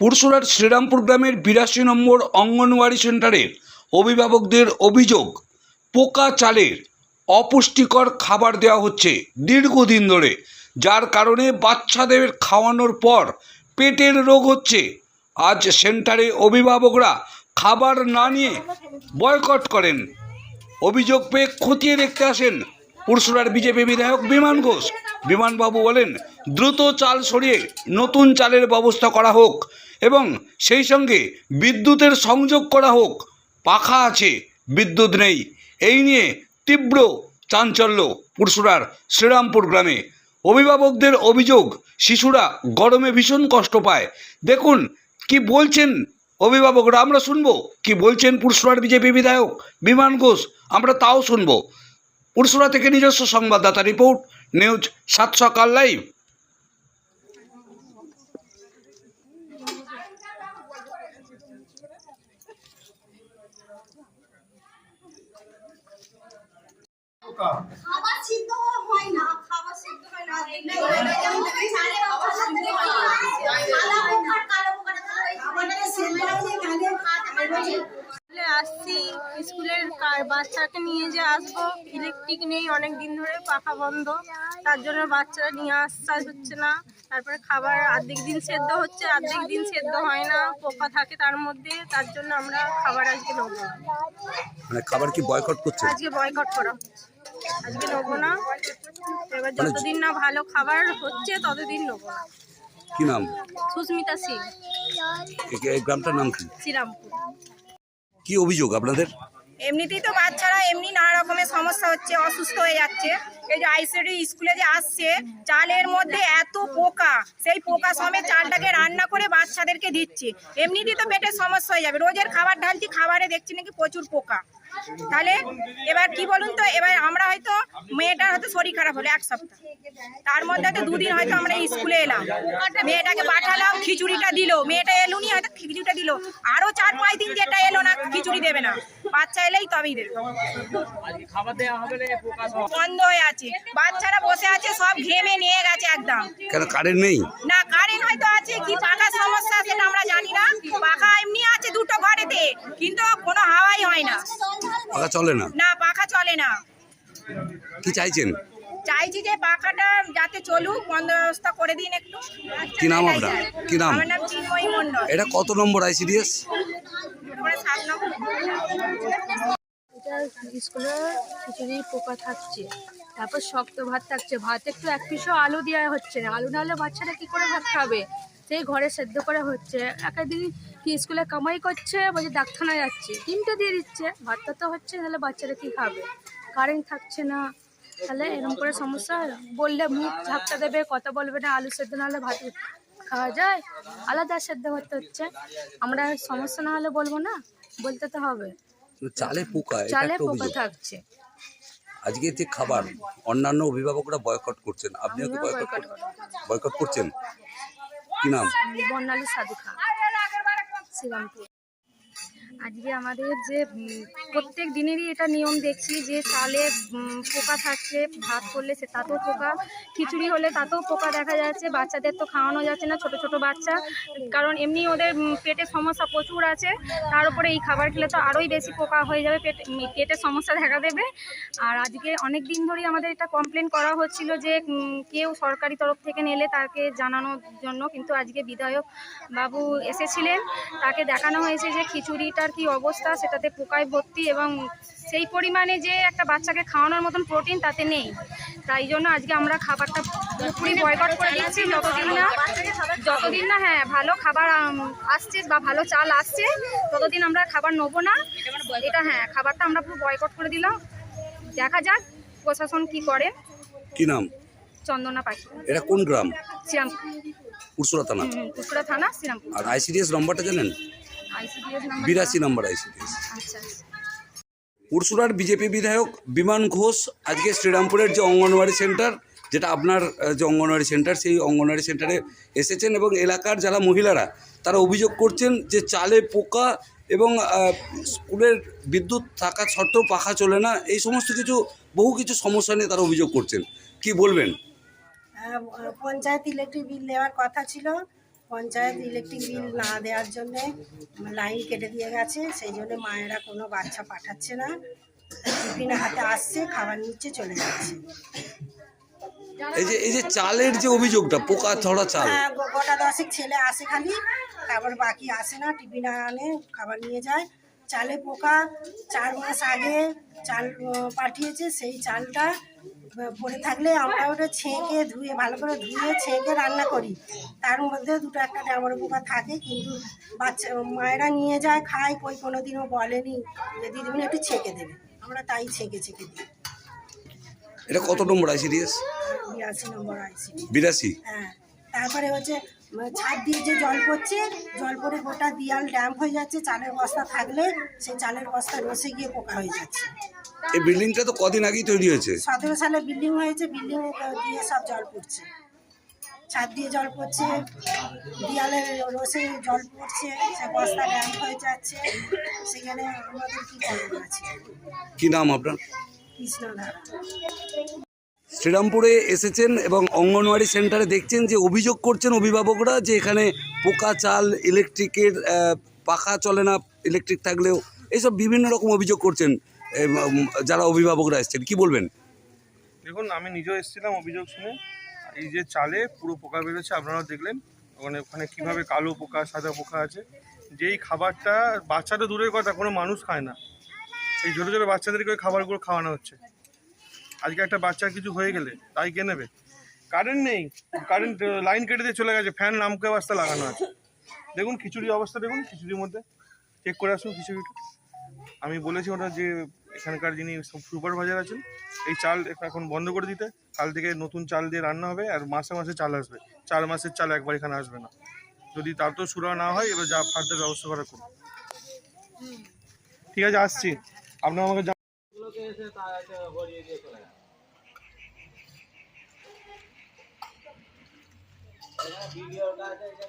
পুরসুরার শ্রীরামপুর গ্রামের বিরাশি নম্বর অঙ্গনওয়াড়ি সেন্টারের অভিভাবকদের অভিযোগ, পোকা চালের অপুষ্টিকর খাবার দেওয়া হচ্ছে দীর্ঘদিন ধরে, যার কারণে বাচ্চাদের খাওয়ানোর পর পেটের রোগ হচ্ছে। আজ সেন্টারে অভিভাবকরা খাবার না নিয়ে বয়কট করেন। অভিযোগ পেয়ে খতিয়ে দেখতে আসেন পুরসুরার বিজেপি বিধায়ক বিমান ঘোষ। বিমানবাবু বলেন, দ্রুত চাল সরিয়ে নতুন চালের ব্যবস্থা করা হোক। এবং সেই সঙ্গে বিদ্যুতের সংযোগ করা হোক, পাখা আছে, বিদ্যুৎ নেই। এই নিয়ে তীব্র চাঞ্চল্য পুরসুরার শ্রীরামপুর গ্রামে। অভিভাবকদের অভিযোগ, শিশুরা গরমে ভীষণ কষ্ট পায়। দেখুন, কি বলছেন অভিভাবকরা? আমরা শুনব। কি বলছেন পুরসুরার বিজেপি বিধায়ক বিমান ঘোষ? আমরা তাও শুনব। পুরসুরা থেকে নিজস্ব সংবাদদাতা রিপোর্ট, নিউজ সাত সকাল লাইভ। খাবার সিদ্ধ হয় না খাবার সিদ্ধ হয় না। খাবার সিদ্ধ হয় না। আসছি স্কুলের বাচ্চাকে নিয়ে যে আসব। ইলেকট্রিক নেই অনেক দিন ধরে পাখা বন্ধ। তার জন্য বাচ্চারা নিয়ে আসতে হচ্ছে না। তারপরে খাবার অর্ধেক দিন সেদ্ধ হচ্ছে অর্ধেক দিন সেদ্ধ হয় না। পোকা থাকে তার মধ্যে তার জন্য আমরা খাবার আজকে নেব মানে খাবার কি বয়কট করছে? আজকে বয়কট করা হচ্ছে। আজকে নেব না। এবার যতদিন না ভালো খাবার হচ্ছে ততদিন নেব না। কি নাম? সুস্মিতা সিং। এই গ্রামটার নাম কি? শ্রীরামপুর। কি অভিযোগ আপনাদের? এমনিতেই তো বাচ্চারা এমনি নানা রকমের সমস্যা হচ্ছে অসুস্থ হয়ে যাচ্ছে। এই যে আইসিডি স্কুলে যে আসছে চালের মধ্যে এত পোকা সেই পোকা সমেত চালটাকে রান্না করে বাচ্চাদেরকে দিচ্ছে। এমনিতেই তো পেটের সমস্যা হয়ে যাবে। রোজের খাবার ঢালছি খাবারে দেখছি নাকি প্রচুর পোকা। তাহলে এবার কি বলুন তো? এবার আমরা হয়তো মেয়েটার হয়তো শরীর খারাপ হলো এক সপ্তাহ। তার মধ্যে হয়তো দুদিন হয়তো আমরা স্কুলে এলাম। মেয়েটাকে পাঠালাম খিচুড়িটা দিল। মেয়েটা এলো এলুনি হয়তো খিচুড়িটা দিল। আরও চার পাঁচ দিন যেটা এলো না খিচুড়ি দেবে না। বাচ্চা এলেই তবেই দেবে। বন্ধ হয়ে আছে। বাচ্চারা বসে আছে সব ঘেমে নিয়ে গেছে একদম। কারেন্ট নেই? না কারেন্ট হয়তো আছে কি পাখার সমস্যা সেটা আমরা জানি না পাখা এমনি আছে দুটো ঘরেতে কিন্তু কোনো হাওয়াই হয় না পাখা চলে না? না পাখা চলে না। কি চাইছেন? চাইছি যে পাখাটা যাতে চলুক বন্দোবস্ত করে দিন একটু। কি নাম আপনার? কি। নাম? আমার নাম চিন্ময়ী মন্ডল এটা কত নম্বর আইসিডিএস? তারপরে সাত নম্বর। এটা স্কুলে খিচুড়ি পোকা থাকছে। তারপর শক্ত ভাত থাকছে। ভাত একটু এক পিসও আলু দেওয়া হচ্ছে না। আলু না হলে বাচ্চারা কি করে ভাত খাবে? সেই ঘরে সেদ্ধ করে হচ্ছে। একদিন কি স্কুলে কামাই করছে বলছে ডাক্তারখানা যাচ্ছে। ডিমটা দিয়ে দিচ্ছে। ভাতটা তো হচ্ছে তাহলে বাচ্চারা কি খাবে? কারেন্ট থাকছে না। তাহলে এরকম করে সমস্যা। বললে মুখ ঝাপটা দেবে কথা বলবে না আলু সেদ্ধ না হলে ভাত খাওয়া যায়। আলাদা সেদ্ধ করতে হচ্ছে। আমরা সমস্যা না হলে বলব না বলতে তো হবে। চালে পোকা চালে পোকা থাকছে। আজকে যে খাবার অন্যান্য অভিভাবকরা বয়কট করছেন আপনিও কি বয়কট করছেন? কি নাম? বর্ণালী সাধু খান শ্রীরামপুর। আজকে আমাদের যে প্রত্যেক দিনেরই এটা নিয়ম দেখছি যে চালে পোকা থাকছে ভাত করলে সে তাতেও পোকা, খিচুড়ি হলে তাতেও পোকা দেখা যাচ্ছে, বাচ্চাদের তো খাওয়ানো যাচ্ছে না, ছোট ছোট বাচ্চা। কারণ এমনি ওদের পেটের সমস্যা প্রচুর আছে, তার উপরে এই খাবার খেলে তো আরোই বেশি পোকা হয়ে যাবে, পেট পেটের সমস্যা দেখা দেবে। আর আজকে অনেক দিন ধরেই আমাদের এটা কমপ্লেন করা হচ্ছিল যে কেউ সরকারি তরফ থেকে নিলে তাকে জানানোর জন্য, কিন্তু আজকে বিধায়ক বাবু এসেছিলেন, তাকে দেখানো হয়েছে যে খিচুড়িটার কি অবস্থা সেটাতে পোকায় ভর্তি এবং সেই পরিমাণে যে একটা বাচ্চাকে খাওয়ানোর মতন প্রোটিন তাতে নেই। তাই জন্য আজকে আমরা খাবারটা পুরোপুরি বয়কট করে দিচ্ছি যতদিন না যতদিন না হ্যাঁ ভালো খাবার আসছে বা ভালো চাল আসছে ততদিন আমরা খাবার নেব না। এটা হ্যাঁ খাবারটা আমরা পুরো বয়কট করে দিলাম। দেখা যাক প্রশাসন কি করে। কি নাম? চন্দনা পাখি। এটা কোন গ্রাম? শ্রীরামপুর। পুরসুরা থানা। কুকুরা থানা শ্রীরামপুর। আর আইসিডিএস নম্বরটা জানেন? বিরাশি নম্বর আইসিডিএস আচ্ছা আচ্ছা। বিজেপি বিধায়ক বিমান ঘোষ আজকে শ্রীরামপুরের যে অঙ্গনওয়াড়ি সেন্টার যেটা আপনার যে অঙ্গনওয়াড়ি সেন্টার সেই অঙ্গনওয়াড়ি সেন্টারে এসেছেন এবং এলাকার যারা মহিলারা তারা অভিযোগ করছেন যে চালে পোকা এবং স্কুলের বিদ্যুৎ থাকা সত্ত্বেও পাখা চলে না এই সমস্ত কিছু বহু কিছু সমস্যা নিয়ে তারা অভিযোগ করছেন। কি বলবেন? পঞ্চায়েত ইলেকট্রিক বিল দেওয়ার কথা ছিল পঞ্চায়েত ইলেকট্রিক বিল না দেওয়ার জন্যে লাইন কেটে দিয়ে গেছে সেই জন্য মায়েরা কোনো বাচ্চা পাঠাচ্ছে না। টিফিন হাতে আসছে খাবার নিচ্ছে চলে যাচ্ছে। এই যে এই যে চালের যে অভিযোগটা পোকা ধরা চাল। হ্যাঁ গোটা দশেক ছেলে আসে খালি তারপর বাকি আসে না টিফিন আনে খাবার নিয়ে যায়। চালে পোকা চার মাস আগে চাল পাঠিয়েছে সেই চালটা পড়ে থাকলে আমরা ওটা ছেঁকে ধুয়ে ভালো করে ধুয়ে ছেঁকে রান্না করি। তার মধ্যে দুটো একটা ডাবর পোকা থাকে কিন্তু বাচ্চা মায়েরা নিয়ে যায় খায় কই কোনো দিনও বলেনি যে দিদিমণি একটু ছেঁকে দেবে। আমরা তাই ছেঁকে ছেঁকে দিই। এটা কত নম্বর আইসিডিএস? বিরাশি নম্বর আইসিডি বিরাশি? হ্যাঁ তারপরে হচ্ছে উম, ছাদ দিয়ে যে জল পড়ছে জল পড়ে গোটা দিয়াল ড্যাম্প হয়ে যাচ্ছে চালের বস্তা থাকলে সেই চালের বস্তা রসে গিয়ে পোকা হয়ে যাচ্ছে। এই বিল্ডিংটা তো কদিন আগেই তৈরি হয়েছে। সতেরো সালে বিল্ডিং হয়েছে বিল্ডিং দিয়ে সব জল পড়ছে। ছাদ দিয়ে জল পড়ছে দিয়ালের রসে জল পড়ছে সে বস্তা ড্যাম্প হয়ে যাচ্ছে সেখানে আমাদের কি আছে কি নাম আপনার? শ্রীরামপুরে এসেছেন এবং অঙ্গনওয়াড়ি সেন্টারে দেখছেন যে অভিযোগ করছেন অভিভাবকরা যে এখানে পোকা চাল ইলেকট্রিকের পাখা চলে না ইলেকট্রিক থাকলেও। এইসব বিভিন্ন রকম অভিযোগ করছেন। যারা অভিভাবকরা এসেছেন, কি বলবেন? দেখুন, আমি নিজেও এসেছিলাম, অভিযোগ শুনে। এই যে চালে পুরো পোকা বেরোচ্ছে, আপনারাও দেখলেন। ওখানে ওখানে কীভাবে কালো পোকা, সাদা পোকা আছে। যেই খাবারটা বাচ্চাটা দূরের কথা, কোনো মানুষ খায় না। এই ছোটো ছোটো বাচ্চাদেরকে ওই খাবারগুলো খাওয়ানো হচ্ছে। আজকে একটা বাচ্চার কিছু হয়ে গেলে, তাই কে নেবে? কারেন্ট নেই। কারেন্ট লাইন কেটে দিয়ে চলে গেছে, ফ্যান, নামকে অবস্থা লাগানো আছে। দেখুন, খিচুড়ির অবস্থা, দেখুন, খিচুড়ির মধ্যে। চেক করে আসুন, খিচুড়িটা। আমি বলেছি ওটা যে এখানকার যিনি সুপারভাইজার আছেন, এই চাল এখন বন্ধ করে দিতে। কাল থেকে নতুন চাল দিয়ে রান্না হবে আর মাসে মাসে চাল আসবে। চার মাসের চাল একবার এখানে আসবে না। যদি তার তো সুরা না হয়, এবার যা ফার্দার ব্যবস্থা করা করুন। ঠিক আছে, আসছি। আপনার আমাকে ভিডিওটা আছে। এটা